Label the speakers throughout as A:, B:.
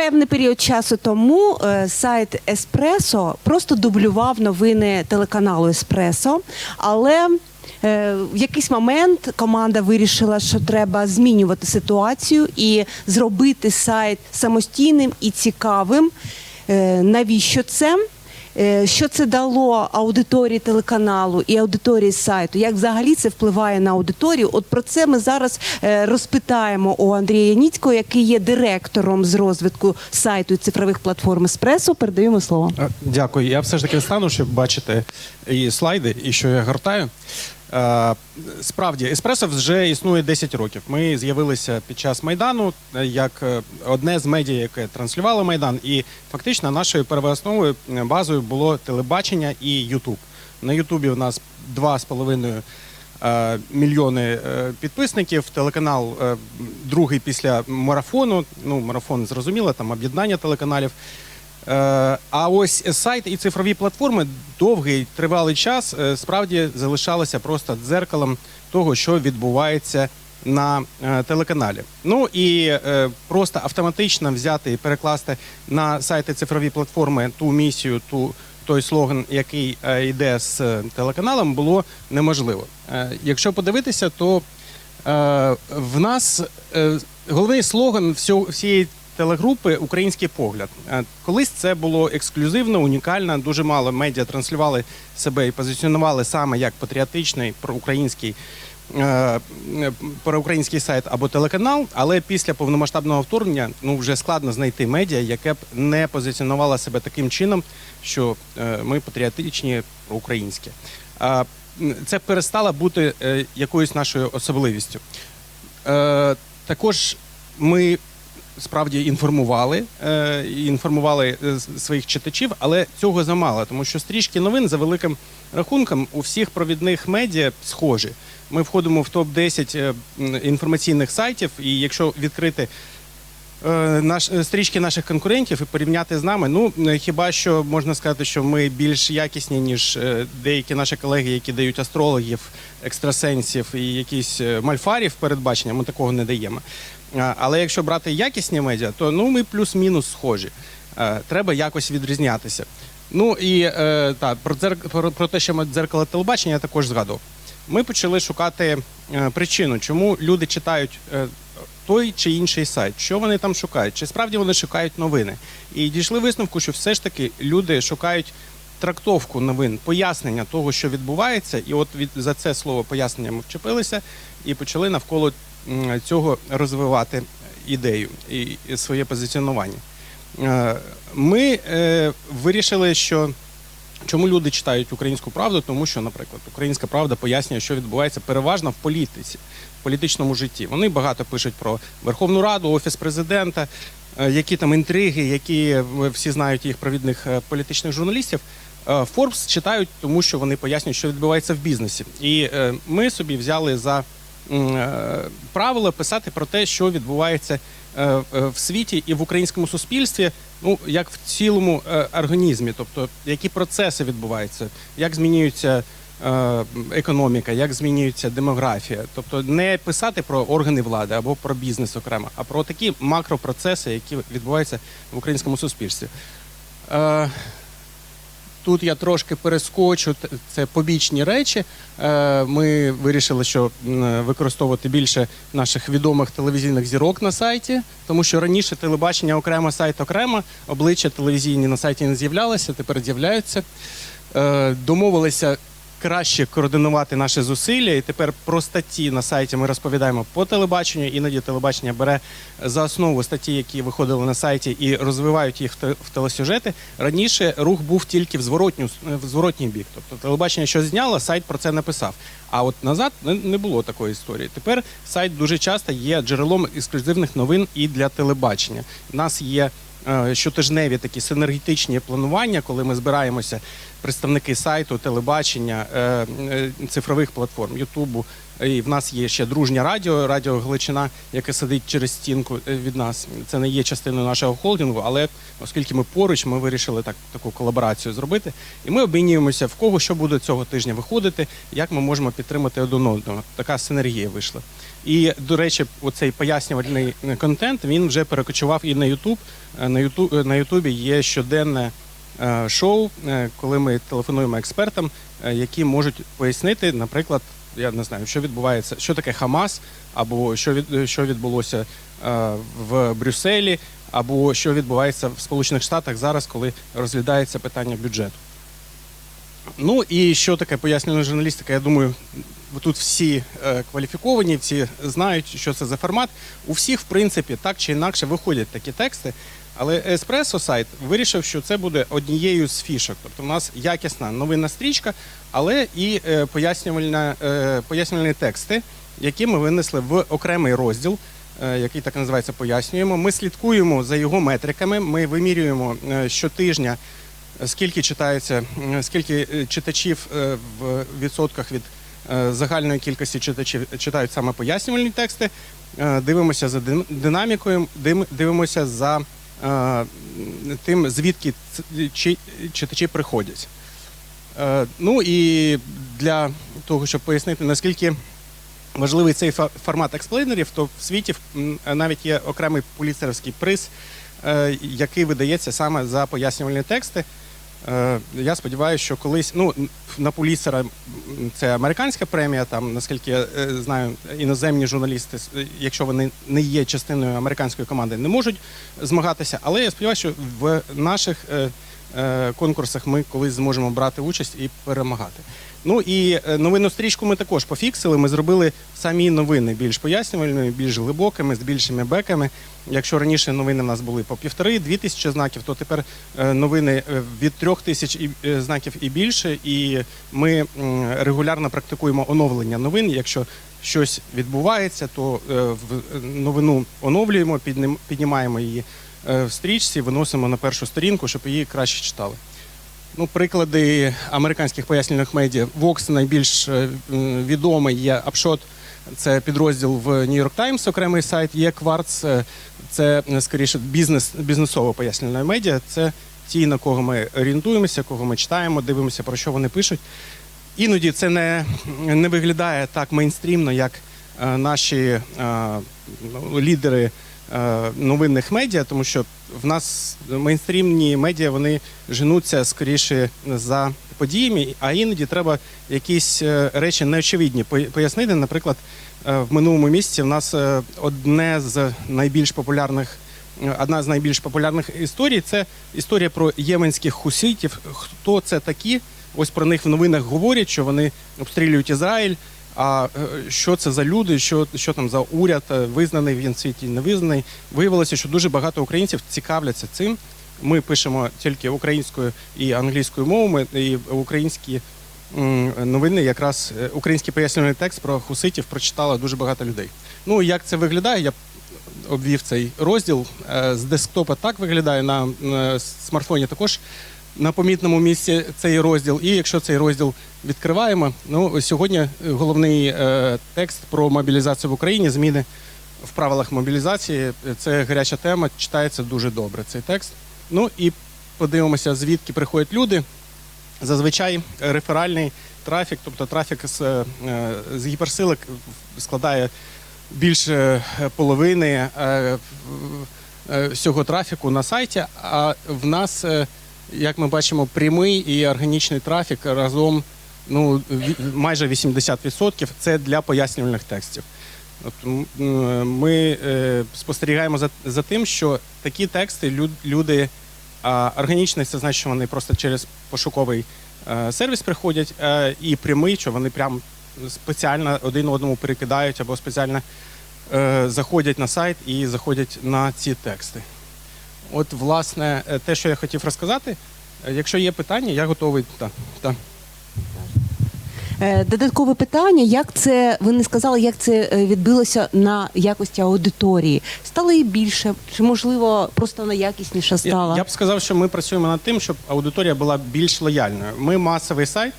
A: Певний період часу тому е, сайт Еспресо просто дублював новини телеканалу Еспресо, але е, в якийсь момент команда вирішила, що треба змінювати ситуацію і зробити сайт самостійним і цікавим. Е, Навіщо це? Е, Що це дало аудиторії телеканалу і аудиторії сайту? Як взагалі це впливає на аудиторію? От про це ми зараз е, розпитаємо у Андрія Яніцького, який є директором з розвитку сайту і цифрових платформ Еспресо. Передаємо слово.
B: Е, Дякую. Я все ж таки стану, щоб бачити і слайди, і що я гортаю. Е, Справді, еспресо вже існує 10 років. Ми з'явилися під час майдану е, як е, одне з медіа, яке транслювало майдан, і фактично нашою первоосновою е, базою було телебачення і Ютуб. На Ютубі у нас 2,5 е, мільйони підписників. Телеканал другий після марафону. Ну, марафон зрозуміло, там об'єднання телеканалів. Е, А ось сайт і цифрові платформи довгий тривалий час е, справді залишалися просто дзеркалом того, що відбувається на е, телеканалі. Ну і просто автоматично взяти і перекласти на сайти цифрові платформи ту місію, ту той слоган, який йде з телеканалом, було неможливо. Якщо подивитися, то в нас головний слоган всієї телегрупи Український погляд. Е, Колись це було ексклюзивно, унікально. Дуже мало медіа транслювали себе і позиціонували саме як патріотичний проукраїнський. е, е, Проукраїнський сайт або телеканал, але після повномасштабного вторгнення ну вже складно знайти медіа, яке б не позиціонувало себе таким чином, що ми патріотичні проукраїнські. Це перестало бути якоюсь нашою особливістю. Також ми справді інформували, е, інформували е, своїх читачів, але цього замало, тому що стрічки новин за великим рахунком у всіх провідних медіа схожі. Ми входимо в топ 10 інформаційних сайтів, і якщо відкрити е, наш е, стрічки наших конкурентів і порівняти з нами. Ну е, хіба що можна сказати, що ми більш якісні ніж е, деякі наші колеги, які дають астрологів, екстрасенсів і якісь е, мальфарів передбачення. Ми такого не даємо. Але якщо брати якісні медіа, то ну ми плюс-мінус схожі. Е, Треба якось відрізнятися. Ну і е, так, про, дзерк... про, те, що ми дзеркало телебачення, я також згадував. Ми почали шукати е, причину, чому люди читають е, той чи інший сайт, що вони там шукають, чи справді вони шукають новини. І дійшли висновку, що все ж таки люди шукають трактовку новин, пояснення того, що відбувається, і от від за це слово пояснення ми вчепилися і почали навколо цього розвивати ідею і, своє позиціонування. Е, Ми е, вирішили, що Чому люди читають українську правду? Тому що, наприклад, українська правда пояснює, що відбувається переважно в політиці, в політичному житті. Вони багато пишуть про Верховну Раду, Офіс президента, е, які там інтриги, які е, всі знають їх провідних е, політичних журналістів. Форбс читають, тому що вони пояснюють, що відбувається в бізнесі. І ми собі взяли за е, правило писати про те, що відбувається е, е, в світі і в українському суспільстві, ну як в цілому організмі, тобто які процеси відбуваються, як змінюється економіка, як змінюється демографія. Тобто не писати про органи влади або про бізнес окремо, а про такі макропроцеси, які відбуваються в українському суспільстві. Тут я трошки перескочу, це побічні речі. Е, Ми вирішили, що використовувати більше наших відомих телевізійних зірок на сайті, тому що раніше телебачення окремо, сайт окремо, обличчя телевізійні на сайті не з'являлися, тепер з'являються. Е, Домовилися краще координувати наші зусилля, і тепер про статті на сайті ми розповідаємо по телебаченню. Іноді телебачення бере за основу статті, які виходили на сайті, і розвивають їх в те- в телесюжети. Раніше рух був тільки в зворотню в зворотній бік. Тобто телебачення щось зняло, сайт про це написав. А от назад не- було такої історії. Тепер сайт дуже часто є джерелом ексклюзивних новин і для телебачення. У нас є щотижневі такі синергетичні планування, коли ми збираємося представники сайту, телебачення, е, е, цифрових платформ, Ютубу, І в нас є ще дружнє радіо, радіо Гличина, яке сидить через стінку е, від нас. Це не є частиною нашого холдингу, але оскільки ми поруч, ми вирішили так таку колаборацію зробити. І ми обмінюємося в кого що буде цього тижня виходити, як ми можемо підтримати один одного. Така синергія вийшла. І до речі, оцей пояснювальний контент він вже перекочував і на Ютуб. Е, На Ютуб на Ютубі є щоденне е, шоу, е, коли ми телефонуємо експертам, е, які можуть пояснити, наприклад, я не знаю, що відбувається, що таке Хамас, або що від що відбулося е, в Брюсселі, або що відбувається в Сполучених Штатах зараз, коли розглядається питання бюджету. Ну і що таке пояснювальна журналістика? Я думаю, тут всі е, кваліфіковані, всі знають, що це за формат. У всіх, в принципі, так чи інакше виходять такі тексти. Але Еспресо сайт вирішив, що це буде однією з фішок. Тобто, у нас якісна новинна стрічка, але і е, пояснювальна, е, пояснювальні тексти, які ми винесли в окремий розділ, який так називається Пояснюємо. Ми слідкуємо за його метриками. Ми вимірюємо щотижня скільки читається, скільки е, читачів е, в відсотках від е, загальної кількості читачів читають саме пояснювальні тексти. Дивимося за динамікою, дивимося за тим, звідки читачі приходять. Ну і для того, щоб пояснити, наскільки важливий цей формат експлейнерів, то в світі навіть є окремий поліцерівський приз, який видається саме за пояснювальні тексти. Е, Я сподіваюся, що колись ну на полісера це американська премія. Там наскільки я е, знаю, іноземні журналісти, е, якщо вони не є частиною американської команди, не можуть змагатися. Але я сподіваюся, що в наших конкурсах ми колись зможемо брати участь і перемагати. Ну і е, новинну стрічку ми також пофіксили. Ми зробили самі новини більш пояснювальними, більш глибокими, з більшими беками. Якщо раніше новини в нас були по півтори-дві тисячі знаків, то тепер е, новини е, від трьох тисяч е, знаків і більше. І ми регулярно практикуємо оновлення новин. Якщо щось відбувається, то е, новину оновлюємо, піднімаємо її е, в стрічці, виносимо на першу сторінку, щоб її краще читали. Ну, приклади американських пояснювальних медіа. Vox найбільш е, відомий є Upshot, це підрозділ в New York Times, окремий сайт. Є Quartz, е, це е, скоріше бізнес, бізнесово пояснювальна медіа. Це ті, на кого ми орієнтуємося, кого ми читаємо, дивимося, про що вони пишуть. Іноді це не, не виглядає так мейнстрімно, як е, наші е, ну, лідери е, новинних медіа, тому що в нас мейнстрімні медіа вони женуться скоріше за подіями, а іноді треба якісь е, речі неочевидні пояснити. Наприклад, е, в минулому місяці в нас е, одне з найбільш популярних. е, Одна з найбільш популярних історій це історія про єменських хуситів. Хто це такі? Ось про них в новинах говорять, що вони обстрілюють Ізраїль. А е, що це за люди, що, що там за уряд, е, визнаний він світі, не визнаний. Виявилося, що дуже багато українців цікавляться цим. Ми пишемо тільки українською і англійською мовами, і українські новини, якраз е, український пояснювальний текст про хуситів прочитало дуже багато людей. Ну як це виглядає? Я обвів цей розділ. З десктопа так виглядає на смартфоні також на помітному місці цей розділ. І якщо цей розділ відкриваємо, ну сьогодні головний е, текст про мобілізацію в Україні, зміни в правилах мобілізації. Це гаряча тема, читається дуже добре цей текст. Ну і подивимося, звідки приходять люди. Зазвичай реферальний трафік, тобто трафік з, е, з гіперсилок складає більше половини е, е, всього трафіку на сайті. А в нас, е, як ми бачимо, прямий і органічний трафік разом ну, майже 80% це для пояснювальних текстів. От, ми е, спостерігаємо за, за тим, що такі тексти люд- люди а органічний це значить, що вони просто через пошуковий е, сервіс приходять, е, і прямий, що вони прям спеціально один одному перекидають або спеціально е, заходять на сайт і заходять на ці тексти. От, власне, е, те, що я хотів розказати. Е, Якщо є питання, я готовий. Так, так.
A: Е, Додаткове питання: як це ви не сказали, як це відбилося на якості аудиторії? Стало її більше, чи можливо просто вона якісніше стала?
B: Я, я б сказав, що ми працюємо над тим, щоб аудиторія була більш лояльною. Ми масовий сайт.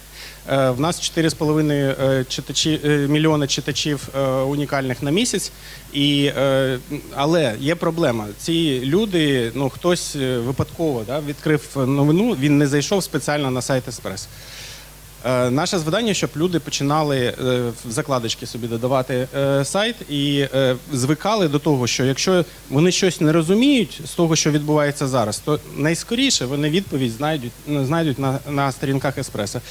B: Е, В нас 4,5 е, читачі, мільйона мільйони читачів е, унікальних на місяць. І, е, але є проблема. Ці люди, ну хтось е, випадково да, відкрив новину, він не зайшов спеціально на сайт Еспрес. Е, Наше завдання, щоб люди починали е, в закладочки собі додавати е, сайт і е, звикали до того, що якщо вони щось не розуміють з того, що відбувається зараз, то найскоріше вони відповідь знайдуть, знайдуть на, на сторінках Еспреса.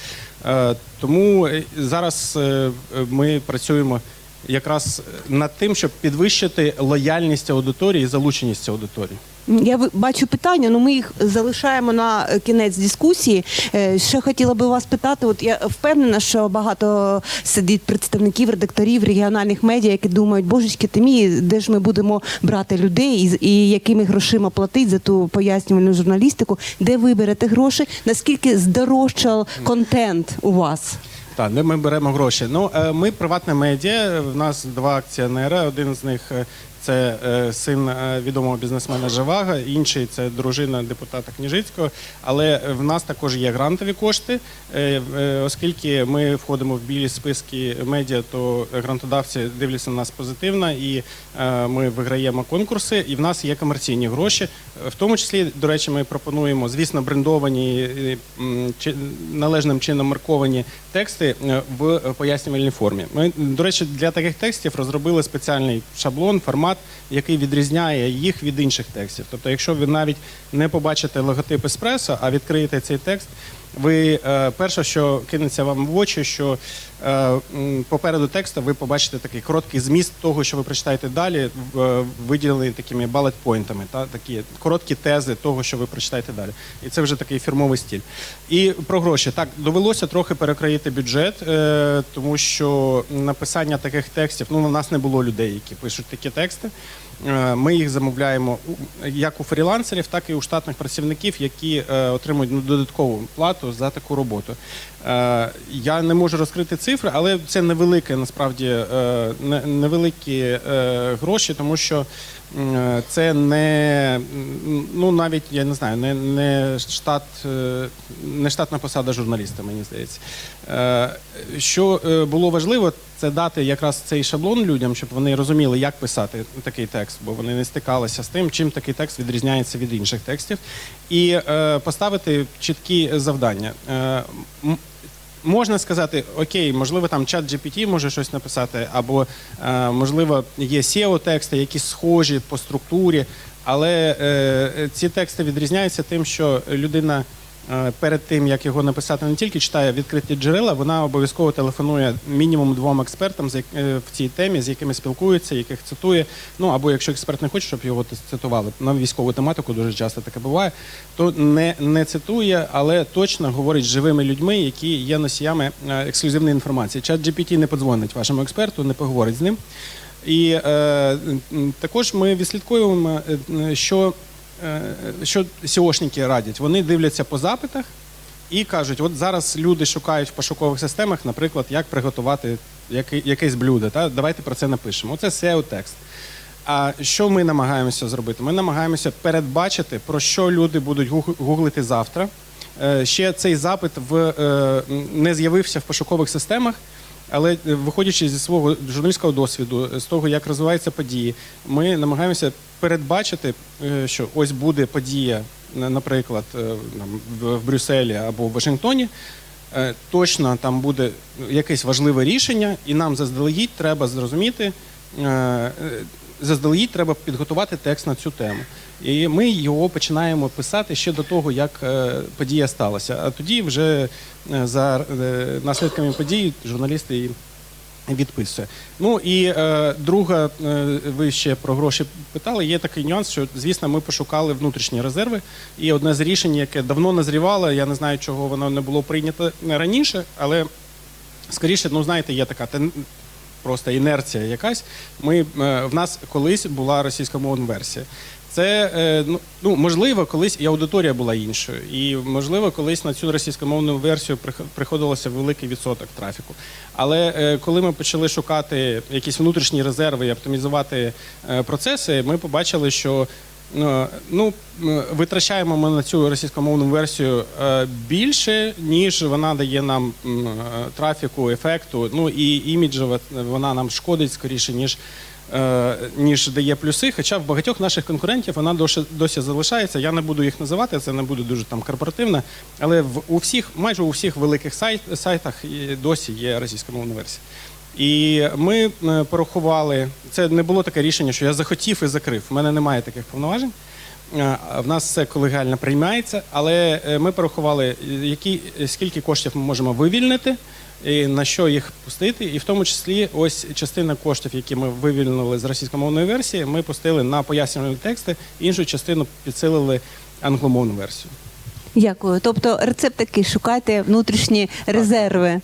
B: Е, Тому е, зараз е, е, ми працюємо якраз над тим, щоб підвищити лояльність аудиторії і залученість аудиторії.
A: Я бачу питання, але ми їх залишаємо на е, кінець дискусії. Е, Ще хотіла би вас питати. От я впевнена, що багато сидить представників, редакторів регіональних медіа, які думають, божечки ти мій, де ж ми будемо брати людей і, і якими грошима платити за ту пояснювальну журналістику, де ви берете гроші, наскільки здорожчав контент у вас?
B: Так, де ми беремо гроші? Ну, е, ми приватне медіа. В нас два акціонери. Один з них е, це е, син е, відомого бізнесмена Живага, інший це дружина депутата Княжицького. Але в нас також є грантові кошти. Е, Оскільки ми входимо в білі списки медіа, то грантодавці дивляться на нас позитивно, і ми виграємо конкурси. І в нас є комерційні гроші. В тому числі, до речі, ми пропонуємо, звісно, брендовані належним чином марковані тексти в пояснювальній формі. Ми, до речі, для таких текстів розробили спеціальний шаблон, формат, який відрізняє їх від інших текстів. Тобто, якщо ви навіть не побачите логотип еспресо, а відкриєте цей текст, ви е, перше, що кинеться вам в очі, що е, попереду тексту ви побачите такий короткий зміст того, що ви прочитаєте далі, е, виділений такими балет-пойнтами, та такі короткі тези того, що ви прочитаєте далі. І це вже такий фірмовий стиль. І про гроші так довелося трохи перекроїти бюджет, тому що написання таких текстів, ну у нас не було людей, які пишуть такі тексти. Е, Ми їх замовляємо як у фрілансерів, так і у штатних працівників, які е, отримують ну, додаткову плату за таку роботу. Е, Я не можу розкрити цифри, але це невелике насправді невеликі гроші, тому що це не ну навіть я не знаю, не, не штат, е, не штатна посада журналіста, мені здається. Е, Що е, було важливо, це дати якраз цей шаблон людям, щоб вони розуміли, як писати такий текст, бо вони не стикалися з тим, чим такий текст відрізняється від інших текстів, і е, поставити чіткі завдання. Можна сказати, окей, можливо, там чат GPT може щось написати, або е, можливо є SEO-тексти, які схожі по структурі, але е, ці тексти відрізняються тим, що людина перед тим, як його написати, не тільки читає відкриті джерела, вона обов'язково телефонує мінімум двом експертам е, в цій темі, з якими спілкується, яких цитує. Ну або якщо експерт не хоче, щоб його цитували на військову тематику, дуже часто таке буває, то не, не цитує, але точно говорить з живими людьми, які є носіями е, ексклюзивної інформації. Чат GPT не подзвонить вашому експерту, не поговорить з ним. І е, також ми відслідковуємо, е, що, е, що SEOшники радять. Вони дивляться по запитах і кажуть: от зараз люди шукають в пошукових системах, наприклад, як приготувати якесь блюдо. Та? Давайте про це напишемо. Оце SEO-текст. А що ми намагаємося зробити? Ми намагаємося передбачити, про що люди будуть гуглити завтра. Е, Ще цей запит в, е, не з'явився в пошукових системах, але е, виходячи зі свого журналістського досвіду, з того, як розвиваються події, ми намагаємося передбачити, е, що ось буде подія, наприклад, е, в Брюсселі або в Вашингтоні. Е, Точно там буде якесь важливе рішення, і нам заздалегідь треба зрозуміти. Заздалегідь треба підготувати текст на цю тему. І ми його починаємо писати ще до того, як е, подія сталася. А тоді вже е, за е, наслідками події журналісти і відписує. Ну і е, друга, е, ви ще про гроші питали. Є такий нюанс, що звісно, ми пошукали внутрішні резерви. І одне з рішень, яке давно назрівало, я не знаю, чого воно не було прийнято раніше, але скоріше, ну знаєте, є така просто інерція якась. Ми, е, в нас колись була російськомовна версія. Це е, ну, ну можливо, колись і аудиторія була іншою, і можливо, колись на цю російськомовну версію прих- приходилося великий відсоток трафіку. Але е, коли ми почали шукати якісь внутрішні резерви і оптимізувати процеси, ми побачили, що ну витрачаємо ми на цю російськомовну версію е, більше, ніж вона дає нам е, трафіку, ефекту. Ну і іміджево вона нам шкодить скоріше, ніж е, ніж дає плюси. Хоча в багатьох наших конкурентів вона досі, досі залишається. Я не буду їх називати, це не буде дуже там корпоративно. Але в у всіх, майже у всіх великих сайт, сайтах досі є російськомовна версія. І ми е, порахували, це не було таке рішення, що я захотів і закрив. У мене немає таких повноважень. Е, В нас все колегіально приймається, але е, ми порахували, які, скільки коштів ми можемо вивільнити, і на що їх пустити. І в тому числі ось частина коштів, які ми вивільнили з російськомовної версії, ми пустили на пояснювальні тексти, іншу частину підсилили англомовну версію.
A: Дякую. Тобто рецепт такий, шукайте внутрішні резерви.